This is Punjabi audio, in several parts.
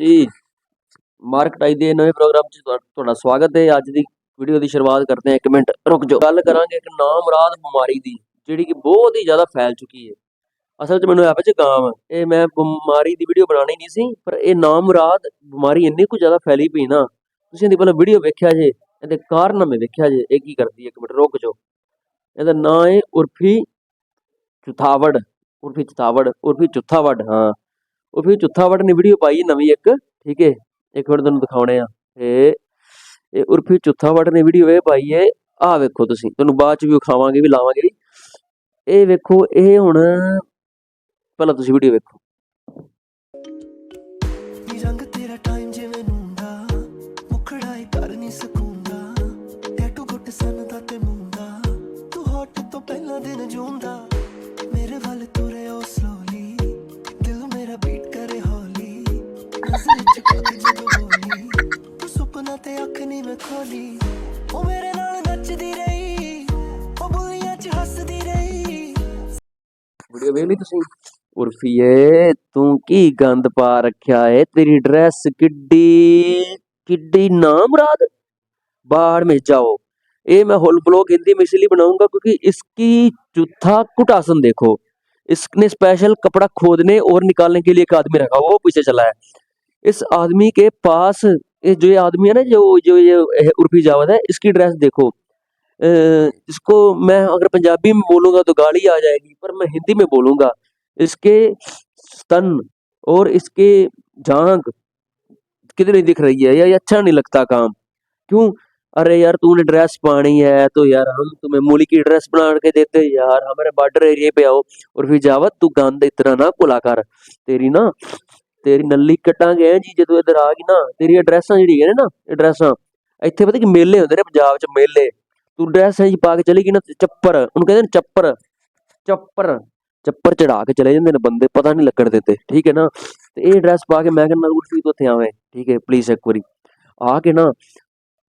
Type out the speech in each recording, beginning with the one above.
ਜੀ ਮਾਰਕੀਟ ਦੇ ਨਵੇਂ ਪ੍ਰੋਗਰਾਮ 'ਚ ਤੁਹਾ- ਤੁਹਾਡਾ ਸਵਾਗਤ ਹੈ। ਅੱਜ ਦੀ ਵੀਡੀਓ ਦੀ ਸ਼ੁਰੂਆਤ ਕਰਦੇ ਹਾਂ। ਇੱਕ ਮਿੰਟ, ਰੁਕ ਜਾਓ। ਗੱਲ ਕਰਾਂਗੇ ਇੱਕ ਨਾਮਰਾਦ ਬਿਮਾਰੀ ਦੀ, ਜਿਹੜੀ ਕਿ ਬਹੁਤ ਹੀ ਜ਼ਿਆਦਾ ਫੈਲ ਚੁੱਕੀ ਹੈ। ਅਸਲ 'ਚ ਮੈਨੂੰ ਆਪੇ ਜ਼ੁਕਾਮ ਇਹ ਮੈਂ ਬਿਮਾਰੀ ਦੀ ਵੀਡੀਓ ਬਣਾਉਣੀ ਨਹੀਂ ਸੀ, ਪਰ ਇਹ ਨਾਮਰਾਦ ਬਿਮਾਰੀ ਇੰਨੀ ਕੁ ਜ਼ਿਆਦਾ ਫੈਲੀ ਪਈ ਨਾ। ਤੁਸੀਂ ਇਹਦੀ ਪਹਿਲਾਂ ਵੀਡੀਓ ਵੇਖਿਆ ਜੇ, ਇਹਦੇ ਕਾਰਨਾਮੇ ਮੈਂ ਵੇਖਿਆ ਜੇ, ਇਹ ਕੀ ਕਰਦੀ ਹੈ? ਇੱਕ ਮਿੰਟ, ਰੁਕ ਜਾਓ। ਇਹਦਾ ਨਾਂ ਹੈ ਉਰਫੀ ਚੁਥਾਵੜ ਉਰਫੀ ਚੁਥਾਵੜ ਉਰਫੀ ਚੁਥਾਵੜ, ਹਾਂ। ਉਰਫੀ ਚੁੱਥਾਵੜ ਨੇ ਵੀਡੀਓ ਪਾਈ ਹੈ ਨਵੀਂ ਇੱਕ, ਠੀਕ ਹੈ ਇੱਕ ਮਿੰਟ ਤੁਹਾਨੂੰ ਦਿਖਾਉਣੇ ਆ। ਇਹ ਇਹ ਉਰਫੀ ਚੁੱਥਾਵੜ ਨੇ ਵੀਡੀਓ ਇਹ ਪਾਈ ਹੈ ਆਹ ਵੇਖੋ ਤੁਸੀਂ, ਤੁਹਾਨੂੰ ਬਾਅਦ ਚ ਵੀ ਵਿਖਾਵਾਂਗੇ, ਵੀ ਲਾਵਾਂਗੇ ਵੀ। ਇਹ ਵੇਖੋ, ਇਹ ਹੁਣ ਪਹਿਲਾਂ ਤੁਸੀਂ ਵੀਡੀਓ ਵੇਖੋ। ਨੀ ਰੰਗ ਤੇਰਾ ਟਾਈਮ ਜਿਵੇਂ ਨੂੰਦਾ, ਮੁਖੜਾ ਹੀ ਕਰ ਨਹੀਂ ਸਕੂੰਦਾ। ਟੈਟੂ ਗੁੱਟ ਸਨ ਦਾ ਤੇ ਮੁੰਡਾ, ਤੂੰ ਹੌਟ ਤੋਂ ਪਹਿਲਾਂ ਦਿਨ ਜੂੰਦਾ ਮੇਰੇ ਵੱਲ ਤੁਰੇ ਨਜ਼ਰ ਚ ਕੋਤੀ ਜਦੋਂ ਬੋਲੀ ਤੂੰ ਸੁਪਨਾ ਤੇ ਅੱਖ ਨਹੀਂ ਮੈਂ ਖੋਲੀ ਉਹ ਮੇਰੇ ਨਾਲ ਨੱਚਦੀ ਰਹੀ ਉਹ ਬੁੱਲੀਆਂ ਚ ਹੱਸਦੀ ਰਹੀ ਵੀਡੀਓ ਵੇਖ ਲਈ ਤੁਸੀਂ ਉਰਫੀਏ ਤੂੰ ਕੀ ਗੰਦ ਪਾ ਰੱਖਿਆ ਏ ਤੇਰੀ ਡਰੈਸ ਕਿੱਡੀ ਕਿੱਡੀ ਨਾਮਰਾਦ बाहर में जाओ ये मैं होल ब्लॉग हिंदी में इसलिए बनाऊंगा क्योंकि इसकी चौथा कुटासन देखो इसने स्पेशल कपड़ा खोदने और निकालने के लिए एक आदमी रखा हुआ वो पीछे चला है इस आदमी के पास जो ये आदमी है ना, जो जो ये उर्फी जावद है, इसकी ड्रेस देखो। इसको मैं अगर पंजाबी में बोलूँगा तो गाली आ जाएगी, पर मैं हिंदी में बोलूँगा। इसके स्तन और इसके जांग कितनी दिख रही है? ये अच्छा नहीं लगता काम। क्यों? अरे यार, तूने ड्रेस पानी है तो यार हम तुम्हें मूली की ड्रेस बना के देते यार। हमारे बॉर्डर एरिया पे आओ। और फिर जावत तू गंद इतना ना कुला कर। तेरी ना ਤੇਰੀ ਨੱਲੀ ਕੱਟਾਂਗੇ ਐ ਜੀ, ਜਦੋਂ ਇੱਧਰ ਆ ਗਈ ਨਾ ਤੇਰੀਆਂ ਡਰੈਸਾਂ ਜਿਹੜੀਆਂ ਨੇ ਨਾ ਇਹ ਇੱਥੇ ਪਤਾ ਕਿ ਮੇਲੇ ਹੁੰਦੇ ਨੇ ਪੰਜਾਬ 'ਚ, ਮੇਲੇ। ਤੂੰ ਡਰੈਸ ਐਂ ਪਾ ਕੇ ਚਲੀ ਗਈ ਨਾ, ਚੱਪਰ, ਉਹਨੂੰ ਕਹਿੰਦੇ ਨੇ ਚੱਪਰ। ਚੱਪਰ ਚੱਪਰ ਚੜਾ ਕੇ ਚਲੇ ਜਾਂਦੇ ਨੇ ਬੰਦੇ, ਪਤਾ ਨਹੀਂ ਲੱਗਣ ਦਿੰਦੇ, ਠੀਕ ਹੈ ਨਾ? ਤੇ ਇਹ ਡਰੈਸ ਪਾ ਕੇ ਮੈਂ ਕਹਿੰਦਾ ਉਰਫੀ ਤੋਂ ਆਵੇਂ, ਠੀਕ ਹੈ ਪਲੀਜ਼ ਇੱਕ ਵਾਰੀ। ਆ ਕੇ ਨਾ,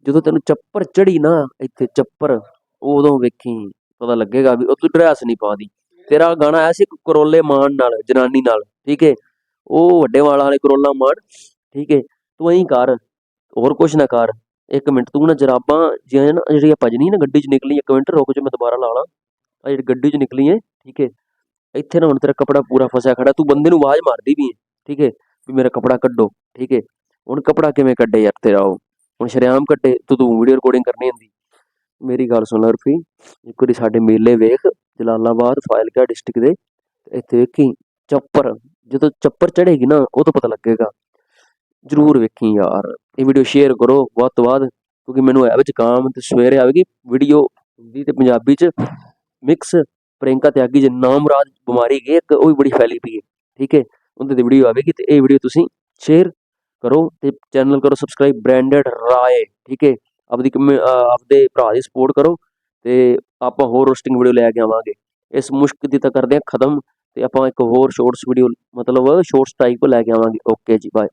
ਜਦੋਂ ਤੈਨੂੰ ਚੱਪਰ ਚੜੀ ਨਾ, ਇੱਥੇ ਚੱਪਰ, ਉਦੋਂ ਵੇਖੀ, ਪਤਾ ਲੱਗੇਗਾ ਵੀ ਉਹ ਤੂੰ ਡਰੈਸ ਨਹੀਂ ਪਾਦੀ ਤੇਰਾ ਗਾਣਾ ਆਇਆ ਸੀ ਕਰੋਲੇ ਮਾਨ ਨਾਲ, ਜਨਾਨੀ ਨਾਲ, ਠੀਕ ਹੈ? ਉਹ ਵੱਡੇ ਵਾਲਾ ਵਾਲੇ ਕਰੋਲਾ ਮਾਨ ਠੀਕ ਹੈ, ਤੂੰ ਐਂ ਕਰ, ਹੋਰ ਕੁਛ ਨਾ ਕਰ, ਇੱਕ ਮਿੰਟ ਤੂੰ ਨਾ ਜਰਾਬਾਂ ਜਿਹੜੀਆਂ ਭਜਨੀ ਨਾ ਗੱਡੀ 'ਚ ਨਿਕਲੀ ਇੱਕ ਮਿੰਟ ਰੁਕ ਜਾ ਮੈਂ ਦੁਬਾਰਾ ਲਾ ਲਾਂ ਆ ਜਿਹੜੀ ਗੱਡੀ 'ਚ ਨਿਕਲੀ ਹੈ ਠੀਕ ਹੈ, ਇੱਥੇ ਨਾ ਹੁਣ ਤੇਰਾ ਕਪੜਾ ਪੂਰਾ ਫਸਿਆ ਖੜਾ, ਤੂੰ ਬੰਦੇ ਨੂੰ ਆਵਾਜ਼ ਮਾਰਦੀ ਵੀ ਹੈ ਠੀਕ ਹੈ, ਵੀ ਮੇਰਾ ਕਪੜਾ ਕੱਢੋ, ਠੀਕ ਹੈ, ਹੁਣ ਕਪੜਾ ਕਿਵੇਂ ਕੱਢੇ ਯਾਰ ਤੇਰਾ ਉਹ, ਹੁਣ ਸ਼ਰੇਆਮ ਕੱਢੇ, ਤੂੰ ਤੂੰ ਵੀਡੀਓ ਰਿਕਾਰਡਿੰਗ ਕਰਨੀ ਹੁੰਦੀ, ਮੇਰੀ ਗੱਲ ਸੁਣ ਲੈ ਰਫੀ, ਇੱਕ ਵਾਰੀ ਸਾਡੇ ਮੇਲੇ ਵੇਖ, ਜਲਾਲਾਬਾਦ ਫਾਇਲਕਾ ਡਿਸਟ੍ਰਿਕਟ ਦੇ, ਇੱਥੇ ਵੇਖੀ, ਚੱਪਰ ਜਦੋਂ ਚੱਪਰ ਚੜੇਗੀ ਨਾ, ਉਹ ਤੋਂ ਪਤਾ ਲੱਗੇਗਾ। ਜਰੂਰ ਵੇਖੀ ਯਾਰ, ਇਹ ਵੀਡੀਓ ਸ਼ੇਅਰ ਕਰੋ, ਵੱਧ ਤੋਂ ਬਾਅਦ ਕਿਉਂਕਿ ਮੈਨੂੰ ਹੈ ਵਿੱਚ ਕਾਮ ਤੇ ਸਵੇਰੇ ਆਵੇਗੀ ਵੀਡੀਓ ਹਿੰਦੀ ਤੇ ਪੰਜਾਬੀ ਚ ਮਿਕਸ ਪ੍ਰਿੰਕਾ ਤਿਆਗੀ ਜੇ ਨਾਮਰਾਜ ਬਿਮਾਰੀ ਗਈ ਇੱਕ ਉਹ ਵੀ ਬੜੀ ਫੈਲੀ ਪਈ ਹੈ, ਠੀਕ ਹੈ? ਉਹਦੇ ਤੇ ਵੀਡੀਓ ਆਵੇਗੀ ਤੇ ਇਹ ਵੀਡੀਓ ਤੁਸੀਂ ਸ਼ੇਅਰ ਕਰੋ ਤੇ ਚੈਨਲ ਕਰੋ ਸਬਸਕ੍ਰਾਈਬ ਬ੍ਰਾਂਡਡ ਰਾਏ, ਠੀਕ ਹੈ? ਆਪਦੀ ਕਮਿ- ਆਪਦੇ ਭਰਾ ਦੀ ਸਪੋਰਟ ਕਰੋ ਤੇ ਆਪਾਂ ਹੋਰ ਰੋਸਟਿੰਗ ਵੀਡੀਓ ਲੈ ਕੇ ਆਵਾਂਗੇ। ਇਸ ਮੁਸ਼ਕ ਦੀ ਤਾਂ ਕਰਦੇ ਆ ਖਤਮ। ਤੇ ਆਪਾਂ ਇੱਕ ਹੋਰ ਸ਼ੋਰਟਸ ਵੀਡੀਓ ਮਤਲਬ ਸ਼ੋਰਟਸ ਟਾਈਪ ਲੈ ਕੇ ਆਵਾਂਗੇ। ਓਕੇ ਜੀ ਬਾਏ